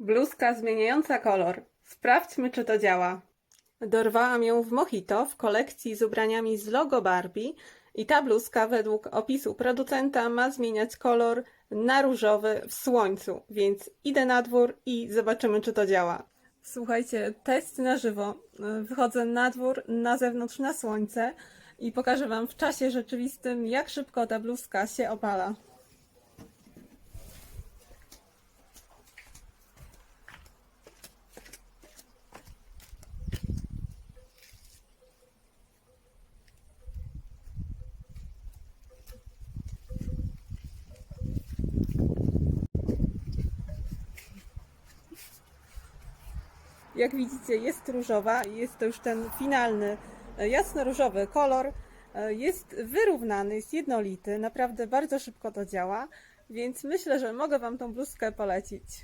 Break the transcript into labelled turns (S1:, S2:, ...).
S1: Bluzka zmieniająca kolor. Sprawdźmy, czy to działa. Dorwałam ją w Mojito w kolekcji z ubraniami z logo Barbie i ta bluzka według opisu producenta ma zmieniać kolor na różowy w słońcu, więc idę na dwór i zobaczymy, czy to działa. Słuchajcie, test na żywo. Wychodzę na dwór, na zewnątrz, na słońce i pokażę Wam w czasie rzeczywistym, jak szybko ta bluzka się opala. Jak widzicie, jest różowa jest to już ten finalny, e, jasno-różowy kolor. E, Jest wyrównany, jest jednolity, naprawdę bardzo szybko to działa, więc myślę, że mogę Wam tą bluzkę polecić.